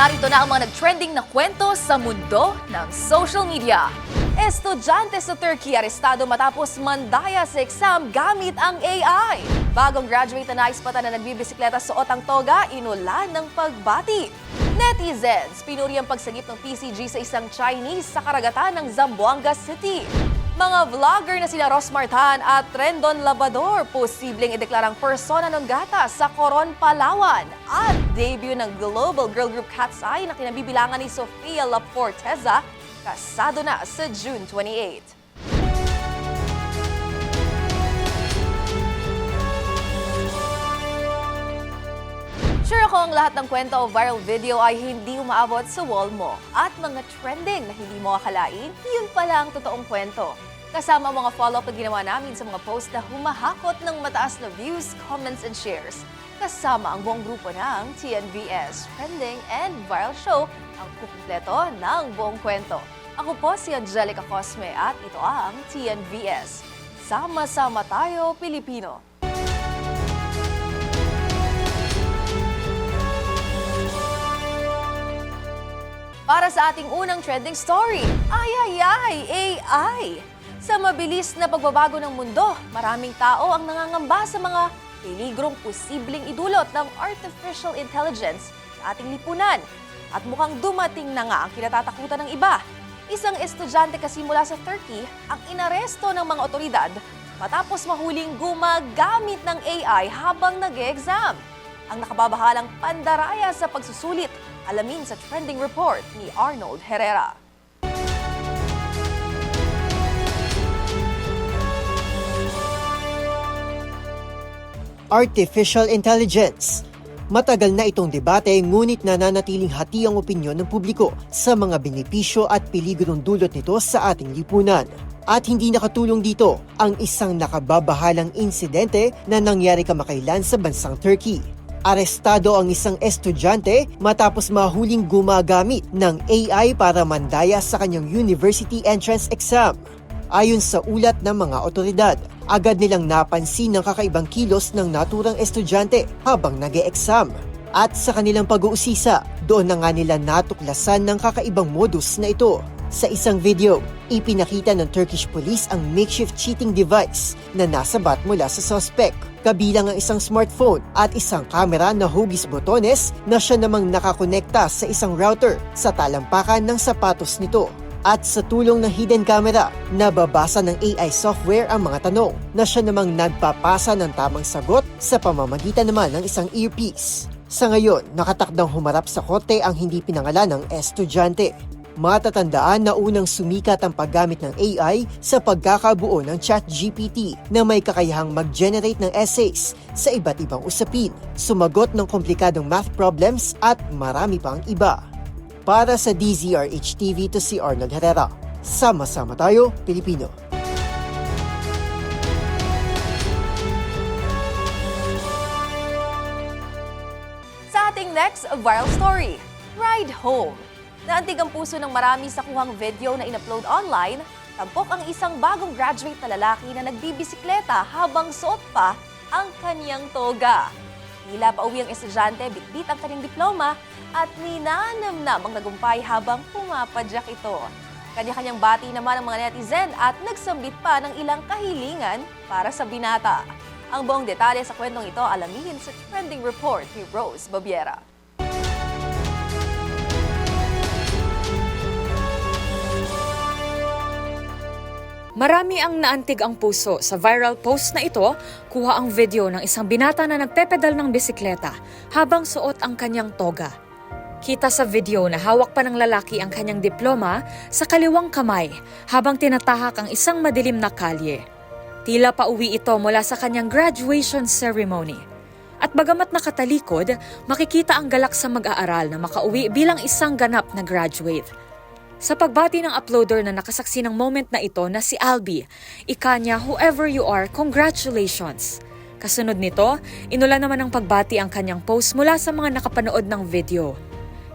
narito na ang mga nag-trending na kwento sa mundo ng social media. Estudyante sa Turkey arestado matapos mandaya sa exam gamit ang AI. Bagong graduate na naispatan na nagbibisikleta suot ang toga, inulan ng pagbati. Netizens, pinuri ang pagsagip ng PCG sa isang Chinese sa karagatan ng Zamboanga City. Mga vlogger na sila Rosmar Tan at Trendon Labador posibleng ideklarang persona non grata sa Coron, Palawan. At debut ng global girl group Cat's Eye na kinabibilangan ni Sofia Laforteza kasado na sa June 28. Sure ako ang lahat ng kwento o viral video ay hindi umaabot sa wall mo. At mga trending na hindi mo akalain, yun pala ang totoong kwento. Kasama ang mga follow-up na ginawa namin sa mga post na humahakot ng mataas na views, comments, and shares. Kasama ang buong grupo ng TNVS Trending and Viral Show ang kukumpleto ng buong kwento. Ako po si Angelica Cosme at ito ang TNVS. Sama-sama tayo, Pilipino. Para sa ating unang trending story, ay ay ay, AI! Sa mabilis na pagbabago ng mundo, maraming tao ang nangangamba sa mga peligrong posibleng idulot ng artificial intelligence sa ating lipunan. At mukhang dumating na nga ang kinatatakutan ng iba. Isang estudyante kasi mula sa Turkey ang inaresto ng mga otoridad matapos mahuling gumagamit ng AI habang nag-exam. Ang nakababahalang pandaraya sa pagsusulit, alamin sa trending report ni Arnold Herrera. Artificial Intelligence. Matagal na itong debate ngunit nananatiling hati ang opinyon ng publiko sa mga benepisyo at peligrong dulot nito sa ating lipunan. At hindi nakatulong dito ang isang nakababahalang insidente na nangyari kamakailan sa bansang Turkey. Arestado ang isang estudyante matapos mahuling gumagamit ng AI para mandaya sa kanyang university entrance exam. Ayon sa ulat ng mga otoridad, agad nilang napansin ng kakaibang kilos ng naturang estudyante habang nag exam At sa kanilang pag-uusisa, doon na nga nila natuklasan ng kakaibang modus na ito. Sa isang video, ipinakita ng Turkish police ang makeshift cheating device na nasabat mula sa suspect. Kabilang ang isang smartphone at isang kamera na hugis botones na siya namang nakakonekta sa isang router sa talampakan ng sapatos nito. At sa tulong ng hidden camera, nababasa ng AI software ang mga tanong na siya namang nagpapasa ng tamang sagot sa pamamagitan naman ng isang earpiece. Sa ngayon, nakatakdang humarap sa korte ang hindi pinangalan ng estudyante. Matatandaan na unang sumikat ang paggamit ng AI sa pagkakabuo ng ChatGPT na may kakayahang mag-generate ng essays sa iba't ibang usapin, sumagot ng komplikadong math problems at marami pang iba. Para sa DZRH TV to si Arnold Herrera. Sama-sama tayo, Pilipino. Sa ating next viral story, Ride Home. Naantig ang puso ng marami sa kuhang video na in-upload online, tampok ang isang bagong graduate na lalaki na nagbibisikleta habang suot pa ang kanyang toga. Tila pauwi ang estudyante, bitbit ang kanyang diploma at ninanamnam ang nagumpay habang pumapadyak ito. Kanya-kanyang bati naman ang mga netizen at nagsambit pa ng ilang kahilingan para sa binata. Ang buong detalye sa kwentong ito alamin sa trending report ni Rose Babiera. Marami ang naantig ang puso sa viral post na ito, kuha ang video ng isang binata na nagpepedal ng bisikleta habang suot ang kanyang toga. Kita sa video na hawak pa ng lalaki ang kanyang diploma sa kaliwang kamay habang tinatahak ang isang madilim na kalye. Tila pa uwi ito mula sa kanyang graduation ceremony. At bagamat nakatalikod, makikita ang galak sa mag-aaral na makauwi bilang isang ganap na graduate. Sa pagbati ng uploader na nakasaksi ng moment na ito na si Albi, ika niya, whoever you are, congratulations! Kasunod nito, inula naman ng pagbati ang kanyang post mula sa mga nakapanood ng video.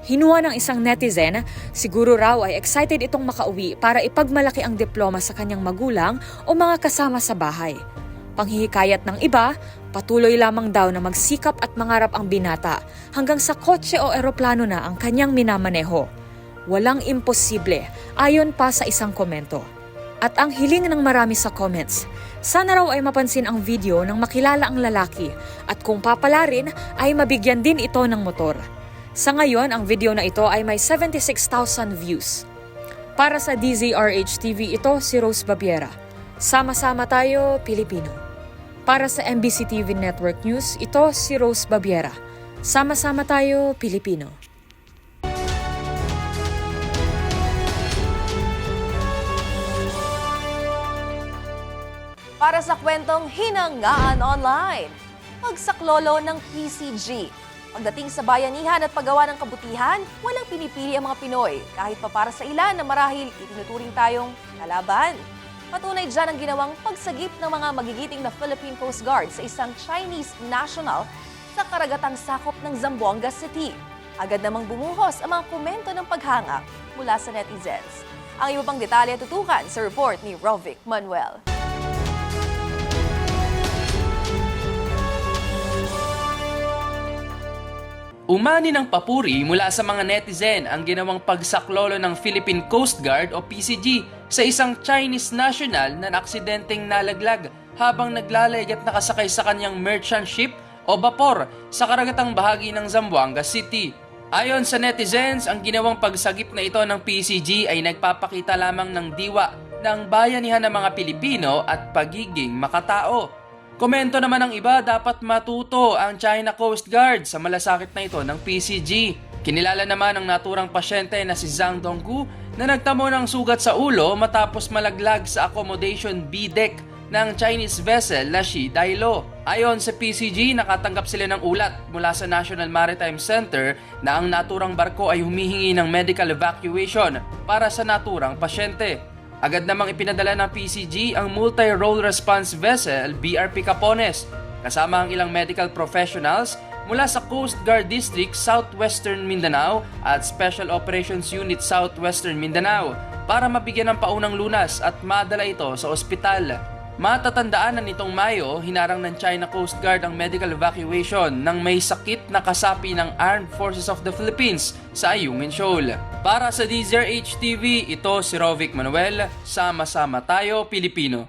Hinuha ng isang netizen, siguro raw ay excited itong makauwi para ipagmalaki ang diploma sa kanyang magulang o mga kasama sa bahay. Panghihikayat ng iba, Patuloy lamang daw na magsikap at mangarap ang binata hanggang sa kotse o eroplano na ang kanyang minamaneho. Walang imposible, ayon pa sa isang komento. At ang hiling ng marami sa comments, sana raw ay mapansin ang video ng makilala ang lalaki at kung papalarin ay mabigyan din ito ng motor. Sa ngayon, ang video na ito ay may 76,000 views. Para sa DZRH TV, ito si Rose Babiera. Sama-sama tayo, Pilipino. Para sa MBC TV Network News, ito si Rose Babiera. Sama-sama tayo, Pilipino. Para sa kwentong Hinangaan Online, pagsaklolo ng PCG. Pagdating sa bayanihan at paggawa ng kabutihan, walang pinipili ang mga Pinoy. Kahit pa para sa ilan na marahil itinuturing tayong kalaban. Patunay dyan ang ginawang pagsagip ng mga magigiting na Philippine Coast Guard sa isang Chinese national sa karagatang sakop ng Zamboanga City. Agad namang bumuhos ang mga komento ng paghanga mula sa netizens. Ang iba pang detalye tutukan sa report ni Rovic Manuel. Umani ng papuri mula sa mga netizen ang ginawang pagsaklolo ng Philippine Coast Guard o PCG sa isang Chinese national na naksidenteng nalaglag habang naglalayag at nakasakay sa kanyang merchant ship o vapor sa karagatang bahagi ng Zamboanga City. Ayon sa netizens, ang ginawang pagsagip na ito ng PCG ay nagpapakita lamang ng diwa ng bayanihan ng mga Pilipino at pagiging makatao. Komento naman ng iba, dapat matuto ang China Coast Guard sa malasakit na ito ng PCG. Kinilala naman ang naturang pasyente na si Zhang Donggu na nagtamo ng sugat sa ulo matapos malaglag sa accommodation B deck ng Chinese vessel na Shi Dailo. Ayon sa PCG, nakatanggap sila ng ulat mula sa National Maritime Center na ang naturang barko ay humihingi ng medical evacuation para sa naturang pasyente. Agad namang ipinadala ng PCG ang Multi-Role Response Vessel BRP Capones kasama ang ilang medical professionals mula sa Coast Guard District Southwestern Mindanao at Special Operations Unit Southwestern Mindanao para mabigyan ng paunang lunas at madala ito sa ospital. Matatandaan na nitong Mayo, hinarang ng China Coast Guard ang medical evacuation ng may sakit na kasapi ng Armed Forces of the Philippines sa Ayungin Shoal. Para sa DZRH TV, ito si Rovic Manuel. Sama-sama tayo, Pilipino.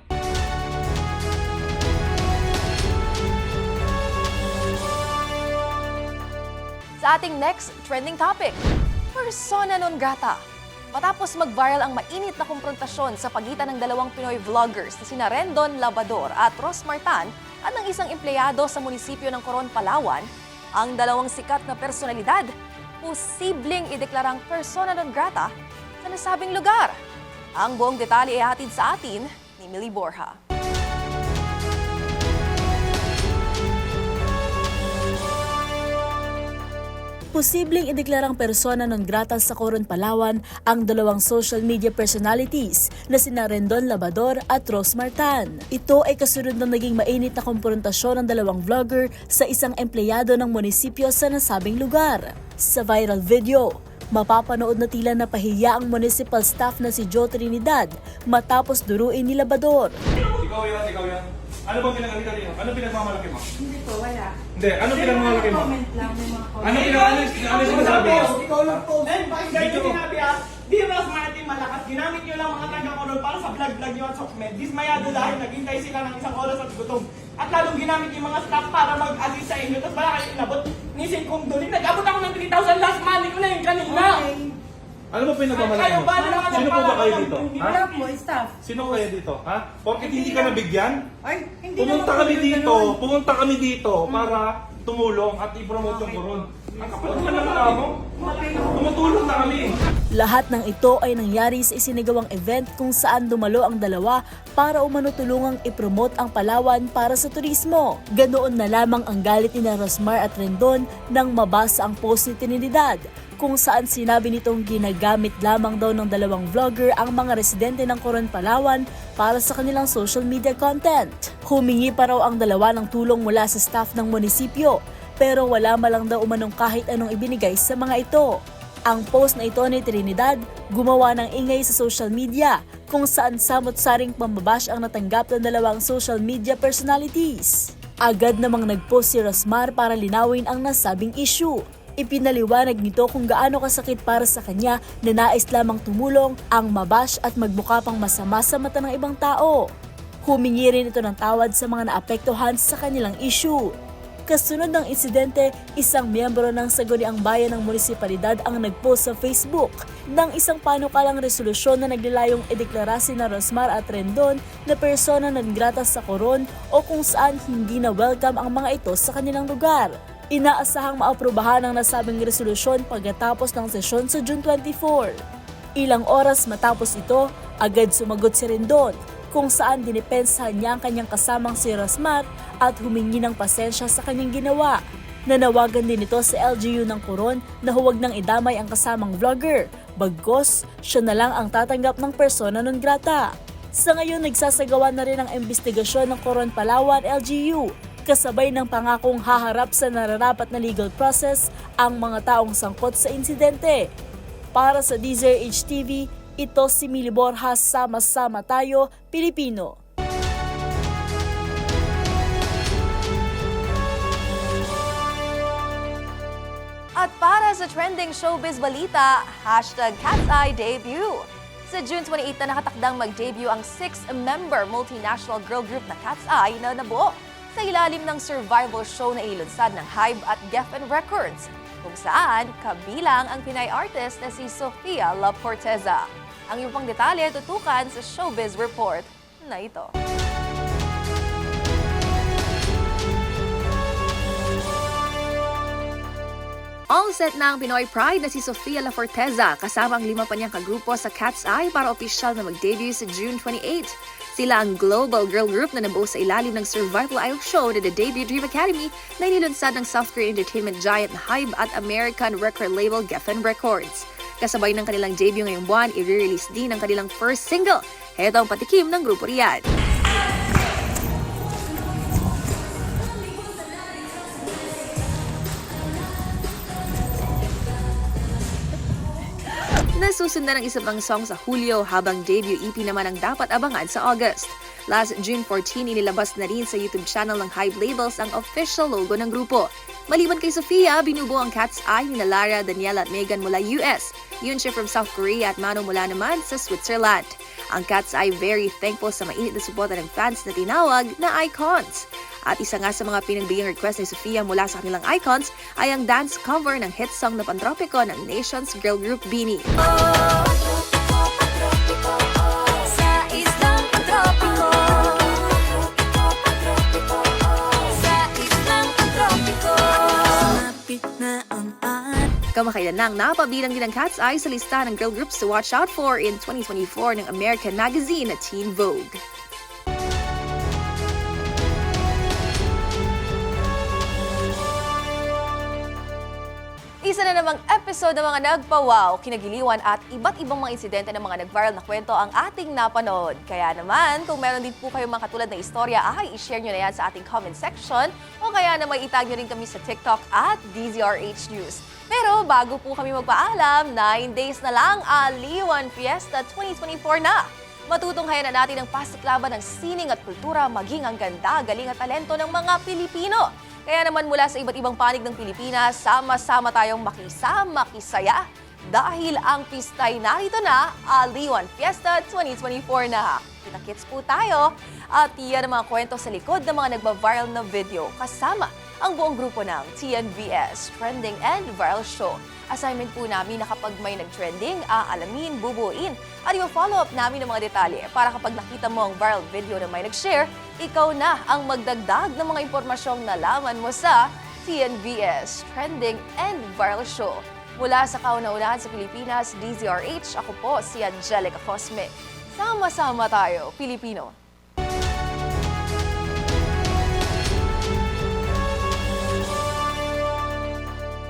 Sa ating next trending topic, persona non grata. Matapos mag-viral ang mainit na konfrontasyon sa pagitan ng dalawang Pinoy vloggers na sina Rendon Labador at Ros Martan at ng isang empleyado sa munisipyo ng Coron, Palawan, ang dalawang sikat na personalidad posibleng ideklarang persona non grata sa nasabing lugar. Ang buong detalye ay hatid sa atin ni Millie Borja. Posibleng ideklarang persona non grata sa Coron, Palawan ang dalawang social media personalities na sina Rendon Labador at Rose Martan. Ito ay kasunod ng naging mainit na konfrontasyon ng dalawang vlogger sa isang empleyado ng munisipyo sa nasabing lugar. Sa viral video, mapapanood na tila napahiya ang municipal staff na si Joe Trinidad matapos duruin ni Labador. Ikaw yan, ikaw yan. Ano bang pinag kanino? Ano pinagmamalaki mo? Hindi po, wala. Hindi, ano pinagmamalaki mo? Comment lang, may mga comment. Ano pinag ano, ano yung sinasabi mo? Ikaw lang po. Eh, bakit ganyan sinabi ah? Di Ross Martin malakas. Ginamit nyo lang mga taga-Coron para sa vlog-vlog nyo at sokmed. Dismayado dahil naghintay sila ng isang oras at gutom. At lalong ginamit yung mga staff para mag-assist sa inyo. Tapos wala kayo inabot. Nisin kong dunin. Nag-abot ako ng 3,000 last money ko na yun kanina. Ano ba pinagmamalaki Kayo mo? ba naman Sino po ba kayo dito? Ha? Wala po, staff. Sino kayo dito? Ha? Porkit hindi ka nabigyan? Ay, hindi Pumunta naman kami po dito, ganun. pumunta kami dito para tumulong at i-promote yung Coron. Ang kapal naman ng tao mo. Tumutulong na kami. Lahat ng ito ay nangyari sa isinagawang event kung saan dumalo ang dalawa para umano tulungang ipromote ang Palawan para sa turismo. Ganoon na lamang ang galit ni Rosmar at Rendon nang mabasa ang post ni Trinidad kung saan sinabi nitong ginagamit lamang daw ng dalawang vlogger ang mga residente ng Coron, Palawan para sa kanilang social media content. Humingi pa raw ang dalawa ng tulong mula sa staff ng munisipyo pero wala malang daw umanong kahit anong ibinigay sa mga ito. Ang post na ito ni Trinidad gumawa ng ingay sa social media kung saan samot-saring pambabash ang natanggap ng dalawang social media personalities. Agad namang nagpost si Rosmar para linawin ang nasabing issue. Ipinaliwanag nito kung gaano kasakit para sa kanya na nais lamang tumulong ang mabash at magbuka pang masama sa mata ng ibang tao. Humingi rin ito ng tawad sa mga naapektuhan sa kanilang issue. Kasunod ng insidente, isang miyembro ng Saguniang Bayan ng munisipalidad ang nagpost sa Facebook ng isang panukalang resolusyon na naglalayong ideklarasi na Rosmar at Rendon na persona non grata sa koron o kung saan hindi na welcome ang mga ito sa kanilang lugar. Inaasahang maaprubahan ang nasabing resolusyon pagkatapos ng sesyon sa June 24. Ilang oras matapos ito, agad sumagot si Rendon kung saan dinipensahan niya ang kanyang kasamang si Rosmar at humingi ng pasensya sa kanyang ginawa. Nanawagan din ito sa LGU ng Coron na huwag nang idamay ang kasamang vlogger. Bagkos, siya na lang ang tatanggap ng persona non grata. Sa ngayon, nagsasagawa na rin ang investigasyon ng Coron Palawan LGU kasabay ng pangakong haharap sa nararapat na legal process ang mga taong sangkot sa insidente. Para sa Deezer HTV, ito si Mili Borjas, Sama-sama Tayo, Pilipino. At para sa trending showbiz balita, hashtag Cat's debut. Sa June 28 na nakatakdang mag-debut ang six-member multinational girl group na Cat's Eye na nabuo sa ilalim ng survival show na ilunsad ng Hybe at Geffen Records, kung saan kabilang ang Pinay artist na si Sofia La Porteza. Ang iyong pang detalye tutukan sa Showbiz Report na ito. All set na ang Pinoy Pride na si Sofia La Forteza kasama ang lima pa niyang kagrupo sa Cat's Eye para opisyal na mag-debut sa June 28. Sila ang global girl group na nabuo sa ilalim ng survival idol show na The Debut Dream Academy na inilunsad ng South Korean entertainment giant Hybe at American record label Geffen Records. Kasabay ng kanilang debut ngayong buwan, i-release din ang kanilang first single. Heto ang patikim ng grupo riyan. Nasusundan ang isa pang song sa Hulyo habang debut EP naman ang dapat abangan sa August. Last June 14, inilabas na rin sa YouTube channel ng Hype Labels ang official logo ng grupo. Maliban kay Sofia, binubuo ang Cat's Eye ni Lara, Daniela at Megan mula US. Yun siya from South Korea at Mano mula naman sa Switzerland. Ang Cat's Eye very thankful sa mainit na suporta ng fans na tinawag na icons. At isa nga sa mga pinagbigyan request ni Sofia mula sa kanilang icons ay ang dance cover ng hit song na pantropiko ng Nations girl group Beanie. Sa Kamakailan nang napabilang din ang Cat's Eye sa lista ng girl groups to watch out for in 2024 ng American magazine Teen Vogue. Isa na namang episode ng mga nagpawaw, kinagiliwan at iba't ibang mga insidente ng mga nag-viral na kwento ang ating napanood. Kaya naman, kung meron din po kayong mga katulad na istorya, ay i-share nyo na yan sa ating comment section o kaya na may itag nyo rin kami sa TikTok at DZRH News. Pero bago po kami magpaalam, 9 days na lang Aliwan Fiesta 2024 na. Matutunghayan na natin ang pasiklaban ng sining at kultura maging ang ganda, galing at talento ng mga Pilipino. Kaya naman mula sa iba't ibang panig ng Pilipinas, sama-sama tayong makisama, makisaya dahil ang pistay narito na, Aliwan Fiesta 2024 na. Kita-kits po tayo at iyan ang mga kwento sa likod ng mga nagba-viral na video kasama ang buong grupo ng TNVS Trending and Viral Show. Assignment po namin na kapag may nag-trending, aalamin, bubuin, at i-follow up namin ang mga detalye para kapag nakita mo ang viral video na may nag-share, ikaw na ang magdagdag ng mga impormasyong nalaman mo sa TNVS Trending and Viral Show. Mula sa kauna-unahan sa Pilipinas, DZRH, ako po si Angelica Cosme. Sama-sama tayo, Pilipino.